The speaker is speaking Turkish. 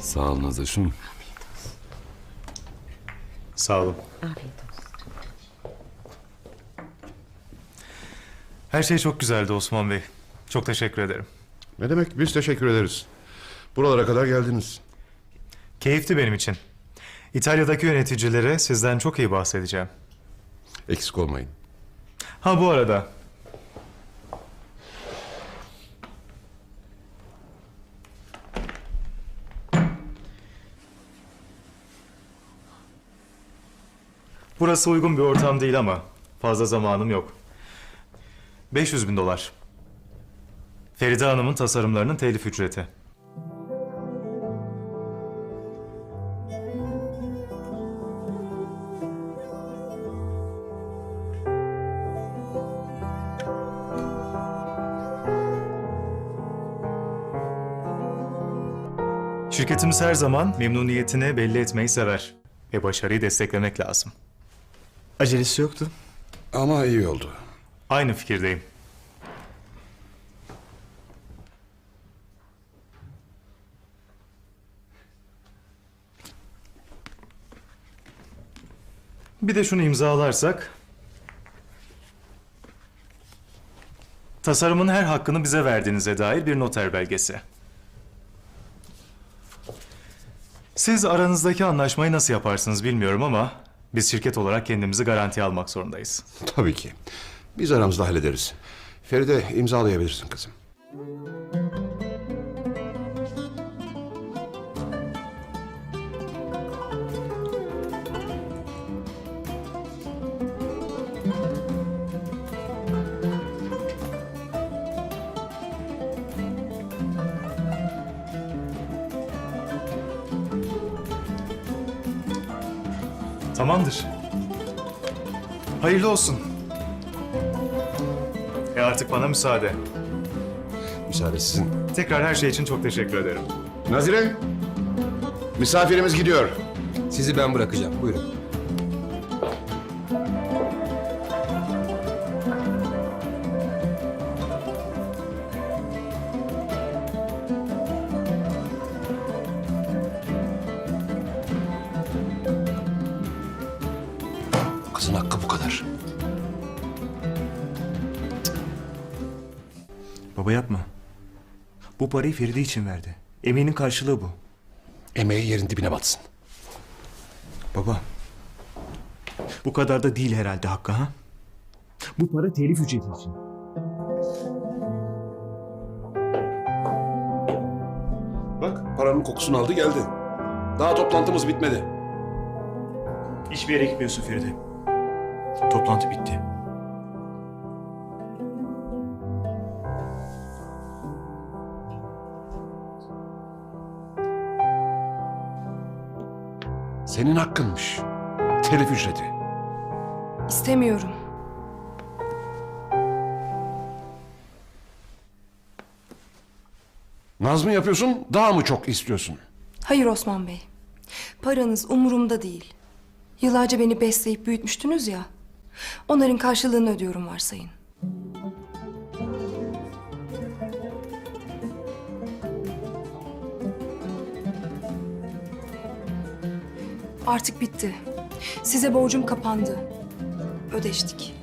Sağ olun Azaş'ım. Sağ olun. Afiyet olsun. Her şey çok güzeldi Osman Bey. Çok teşekkür ederim. Ne demek biz teşekkür ederiz. Buralara kadar geldiniz. Keyifti benim için. İtalya'daki yöneticilere sizden çok iyi bahsedeceğim. Eksik olmayın. Ha bu arada Burası uygun bir ortam değil ama fazla zamanım yok. 500 bin dolar. Feride Hanım'ın tasarımlarının telif ücreti. Şirketimiz her zaman memnuniyetini belli etmeyi sever. Ve başarıyı desteklemek lazım. Acelesi yoktu. Ama iyi oldu. Aynı fikirdeyim. Bir de şunu imzalarsak... Tasarımın her hakkını bize verdiğinize dair bir noter belgesi. Siz aranızdaki anlaşmayı nasıl yaparsınız bilmiyorum ama... Biz şirket olarak kendimizi garantiye almak zorundayız. Tabii ki. Biz aramızda hallederiz. Feride imzalayabilirsin kızım. Tamamdır. Hayırlı olsun. E artık bana müsaade. Müsaade sizin. Tekrar her şey için çok teşekkür ederim. Nazire, misafirimiz gidiyor. Sizi ben bırakacağım. Buyurun. Kızın hakkı bu kadar. Baba yapma. Bu parayı Feride için verdi. Emeğinin karşılığı bu. Emeği yerin dibine batsın. Baba. Bu kadar da değil herhalde Hakkı ha? Bu para telif ücreti için. Bak paranın kokusunu aldı geldi. Daha toplantımız bitmedi. Hiçbir yere gitmiyorsun Feride. Toplantı bitti. Senin hakkınmış. Telif ücreti. İstemiyorum. Naz mı yapıyorsun, daha mı çok istiyorsun? Hayır Osman Bey. Paranız umurumda değil. Yıllarca beni besleyip büyütmüştünüz ya. Onların karşılığını ödüyorum varsayın. Artık bitti. Size borcum kapandı. Ödeştik.